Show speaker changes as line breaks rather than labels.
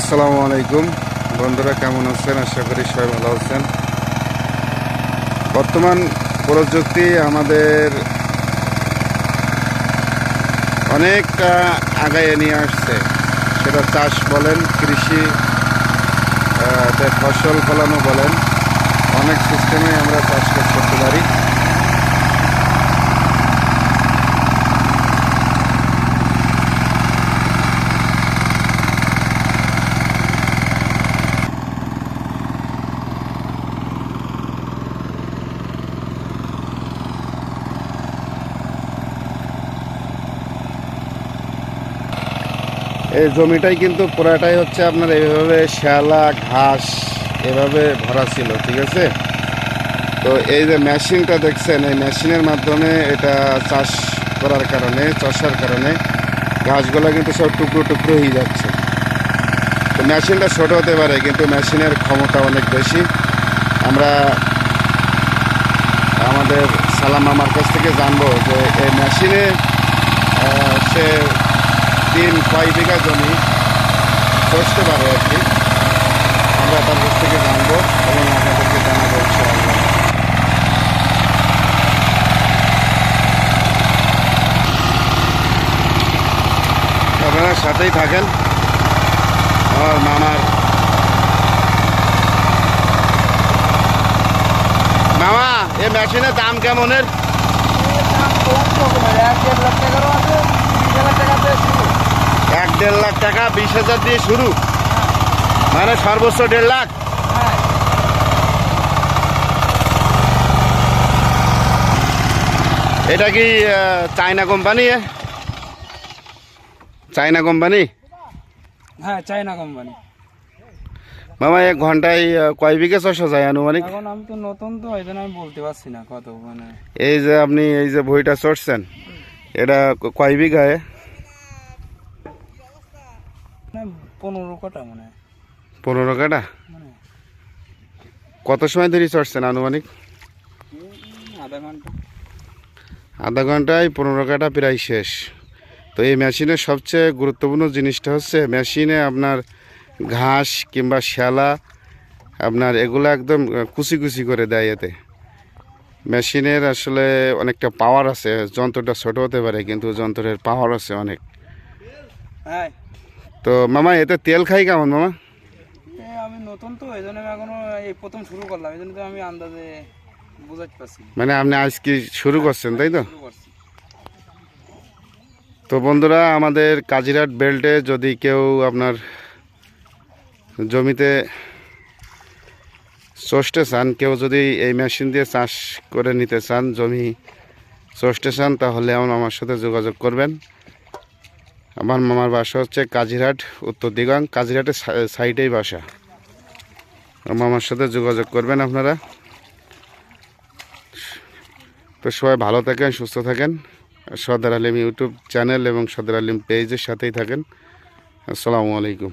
আসসালামু আলাইকুম। বন্ধুরা, কেমন আছেন? আশা করি সবাই ভালো আছেন। বর্তমান প্রযুক্তি আমাদের অনেকটা আগায় নিয়ে আসছে। সেটা চাষ বলেন, কৃষি ফসল ফলানো বলেন, অনেক সিস্টেমে আমরা চাষ করতে পারি। এই জমিটাই কিন্তু পুরাটাই হচ্ছে আপনার এইভাবে শ্যালা, ঘাস, এভাবে ভরা ছিল, ঠিক আছে? তো এই যে মেশিনটা দেখছেন, এই মেশিনের মাধ্যমে এটা চাষ করার কারণে, চষার কারণে ঘাসগুলো কিন্তু সব টুকরো টুকরো হয়ে যাচ্ছে। তো মেশিনটা ছোটো হতে পারে, কিন্তু মেশিনের ক্ষমতা অনেক বেশি। আমরা আমাদের সালাম মামার কাছ থেকে জানব যে এই মেশিনে সে তিন কয় বিঘা জমি করতে পারে আর কি? আমরা তার কাছ থেকে জানব এবং আপনাদেরকে জানাব আপনারা সাথেই থাকেন। আমার মামার মামা, এ মেশিনের দাম কেমনের? এক দেড় লাখ টাকা বিশ হাজার দিয়ে শুরু। মানে সর্বোচ্চ দেড় লাখ। এটা কি চায়না কোম্পানি? China company?
হ্যাঁ চায়না কোম্পানি।
মামা এক ঘন্টায় কয় বিঘে চাষ যায় আনুমানিক?
এখন আমি তো নতুন তো এই জন্য আমি বলতে পারছি না কত মানে।
এই যে আপনি এই যে বইটা চড়ছেন এটা কয় বিঘায়
মানে পনেরো কটা মানে
পনেরো কাটা?
মানে
কত সময় ধরে চড়ছেন আনুমানিক?
আধা ঘণ্টা।
আধা ঘন্টায় পনেরো কাটা প্রায় শেষ। তো এই মেশিনের সবচেয়ে গুরুত্বপূর্ণ জিনিসটা হচ্ছে মেশিনে আপনার ঘাস কিংবা শ্যালা আপনার এগুলো একদম কুচি কুচি করে দেয় এতে। মেশিনের আসলে অনেকটা পাওয়ার আছে যন্ত্রটা ছোট হতে পারে কিন্তু যন্ত্রের পাওয়ার আছে অনেক। তো মামা এতে তেল খাই কেমন মামা?
আমি নতুন তো এই জন্য আমি এখনও এই প্রথম শুরু করলাম এই জন্য তো আমি আন্দাজে বোঝাতে পারছি
মানে আপনি আজকে শুরু করছেন তাই তো? তো বন্ধুরা আমাদের কাজিরাট বেল্টে যদি কেউ আপনার জমিতে চষতে চান কেউ যদি এই মেশিন দিয়ে চাষ করে নিতে চান জমি চষতে চান তাহলে আমার সাথে যোগাযোগ করবেন। আমার মামার বাসা হচ্ছে কাজিরহাট, উত্তর দিগাং। কাজিরহাটের সাইডেই বাসা। মামার সাথে যোগাযোগ করবেন আপনারা। তো সবাই ভালো থাকেন, সুস্থ থাকেন। সদর আলিম ইউটিউব চ্যানেল এবং সদর আলিম পেজের সাথেই থাকেন। আসসালামু আলাইকুম।